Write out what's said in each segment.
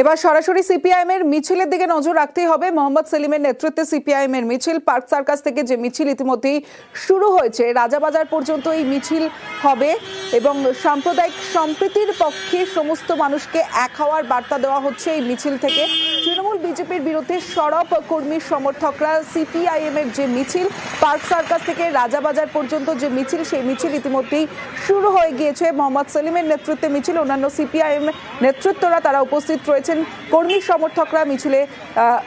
এবার সরাসরি সিপিআইএম এর মিছিলের দিকে নজর রাখতেই হবে। মোহাম্মদ সেলিমের নেতৃত্বে সিপিআইএম এর মিছিল, পার্ক সার্কাস থেকে যে মিছিল ইতিমধ্যেই শুরু হয়েছে, রাজাবাজার পর্যন্ত এই মিছিল হবে এবং সাম্প্রদায়িক সম্প্রীতির পক্ষে সমস্ত মানুষকে এক হওয়ার বার্তা দেওয়া হচ্ছে এই মিছিল থেকে। তৃণমূল বিজেপির বিরুদ্ধে সরব কর্মী সমর্থকরা সিপিআইএম এর যে মিছিল, পার্ক সার্কাস থেকে রাজাবাজার পর্যন্ত যে মিছিল, সেই মিছিল ইতিমধ্যেই শুরু হয়ে গিয়েছে। মোহাম্মদ সেলিমের নেতৃত্বে মিছিল, অন্যান্য সিপিআইএম নেতৃত্বরা তারা উপস্থিত রয়েছেন কর্মী সমর্থকরা মিছিলে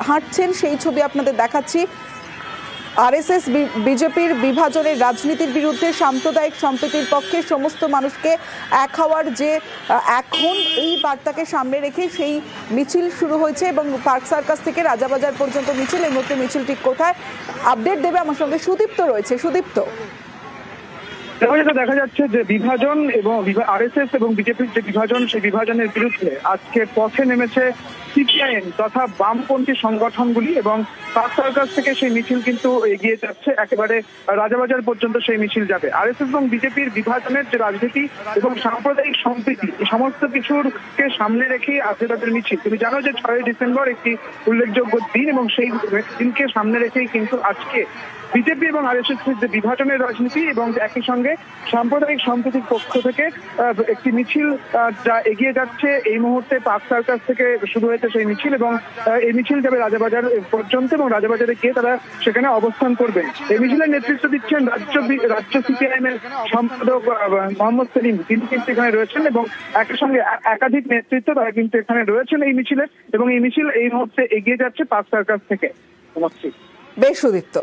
হাঁটছেন, সেই ছবি আপনাদের দেখাচ্ছি। আরএসএস বিজেপির বিভাজনের রাজনীতির বিরুদ্ধে সাম্প্রদায়িক সম্প্রীতির পক্ষে সমস্ত মানুষকে এক হওয়ার যে এখন এই বার্তাকে সামনে রেখে সেই মিছিল শুরু হয়েছে এবং পার্ক সার্কাস থেকে রাজাবাজার পর্যন্ত মিছিল, এই মুহূর্তে মিছিলটি কোথায়? আপডেট দেবে আমার সঙ্গে সুদীপ্ত রয়েছে। সুদীপ্ত। এবার যেটা দেখা যাচ্ছে যে বিভাজন এবং আরএসএস এবং বিজেপির যে বিভাজন, সেই বিভাজনের বিরুদ্ধে আজকে পথে নেমেছে সিপিআইএম তথা বামপন্থী সংগঠনগুলি এবং পাক সরকার থেকে সেই মিছিল কিন্তু এগিয়ে যাচ্ছে। একেবারে রাজাবাজার পর্যন্ত সেই মিছিল যাবে। আরএসএস এবং বিজেপির বিভাজনের যে রাজনীতি এবং সাম্প্রদায়িক সম্প্রীতি সমস্ত কিছুরকে সামনে রেখে আজকে তাদের মিছিল। তুমি জানো যে ছয়ই ডিসেম্বর একটি উল্লেখযোগ্য দিন এবং সেই দিনকে সামনে রেখেই কিন্তু আজকে বিজেপি এবং আরএসএস যে বিভাজনের রাজনীতি এবং একই সঙ্গে সাম্প্রদায়িক সম্প্রীতির পক্ষ থেকে একটি মিছিল যা এগিয়ে যাচ্ছে। এই মুহূর্তে পাক সার্কাস থেকে শুরু হয়েছে সেই মিছিল এবং এই মিছিল যাবে রাজাবাজার পর্যন্ত এবং রাজাবাজারে গিয়ে তারা সেখানে অবস্থান করবেন এই মিছিলের নেতৃত্ব দিচ্ছেন রাজ্য রাজ্য সিপিআইএম এর সম্পাদক মোহাম্মদ সেলিম। তিনি কিন্তু এখানে রয়েছেন এবং একই সঙ্গে একাধিক নেতৃত্ব তারা কিন্তু এখানে রয়েছেন এই মিছিলে এবং এই মিছিল এই মুহূর্তে এগিয়ে যাচ্ছে পাক সার্কাস থেকে। বেশ সুদীপ্ত